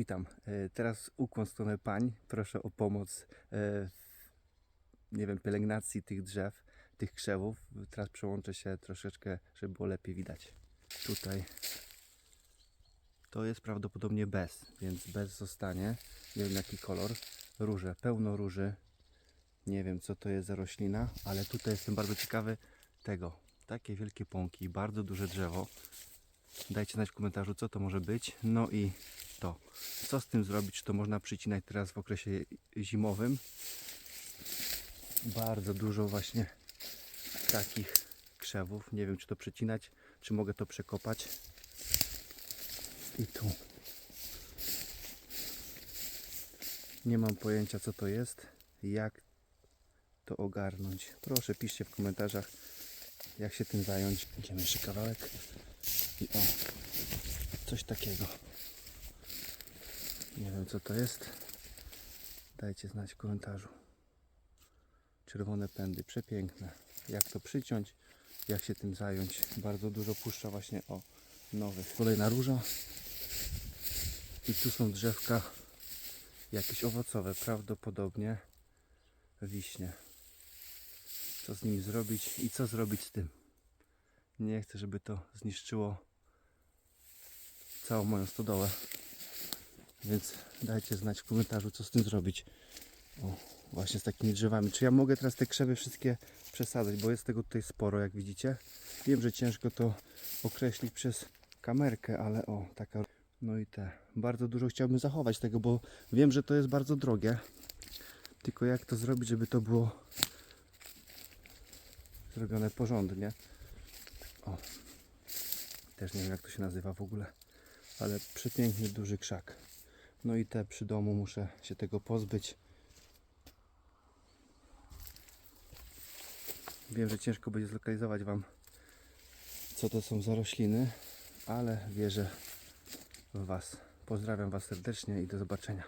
Witam. E, Teraz ukłon w stronę pań. Proszę o pomoc e, w, nie wiem, pielęgnacji tych drzew, tych krzewów. Teraz przełączę się troszeczkę, żeby było lepiej widać. Tutaj to jest prawdopodobnie bez, więc bez zostanie. Nie wiem jaki kolor. Róże, pełno róży. Nie wiem co to jest za roślina, ale tutaj jestem bardzo ciekawy tego. Takie wielkie pąki, bardzo duże drzewo. Dajcie znać w komentarzu, co to może być. No i to. Co z tym zrobić? Czy to można przycinać teraz w okresie zimowym? Bardzo dużo właśnie takich krzewów. Nie wiem, czy to przecinać, czy mogę to przekopać. I tu. Nie mam pojęcia, co to jest. Jak to ogarnąć. Proszę, piszcie w komentarzach, jak się tym zająć. Idziemy jeszcze kawałek. I o, coś takiego. Nie wiem co to jest. Dajcie znać w komentarzu. Czerwone pędy, przepiękne. Jak to przyciąć, jak się tym zająć. Bardzo dużo puszcza właśnie o nowych. Kolejna róża. I tu są drzewka jakieś owocowe, prawdopodobnie wiśnie. Co z nimi zrobić i co zrobić z tym? Nie chcę, żeby to zniszczyło całą moją stodołę. Więc dajcie znać w komentarzu, co z tym zrobić. O, właśnie z takimi drzewami. Czy ja mogę teraz te krzewy wszystkie przesadzać, bo jest tego tutaj sporo, jak widzicie. Wiem, że ciężko to określić przez kamerkę, ale o, taka. No i te. Bardzo dużo chciałbym zachować tego, bo wiem, że to jest bardzo drogie. Tylko jak to zrobić, żeby to było zrobione porządnie. O. Też nie wiem, jak to się nazywa w ogóle. Ale przepiękny, duży krzak. No i te przy domu muszę się tego pozbyć. Wiem, że ciężko będzie zlokalizować Wam, co to są za rośliny, ale wierzę w Was. Pozdrawiam Was serdecznie i do zobaczenia.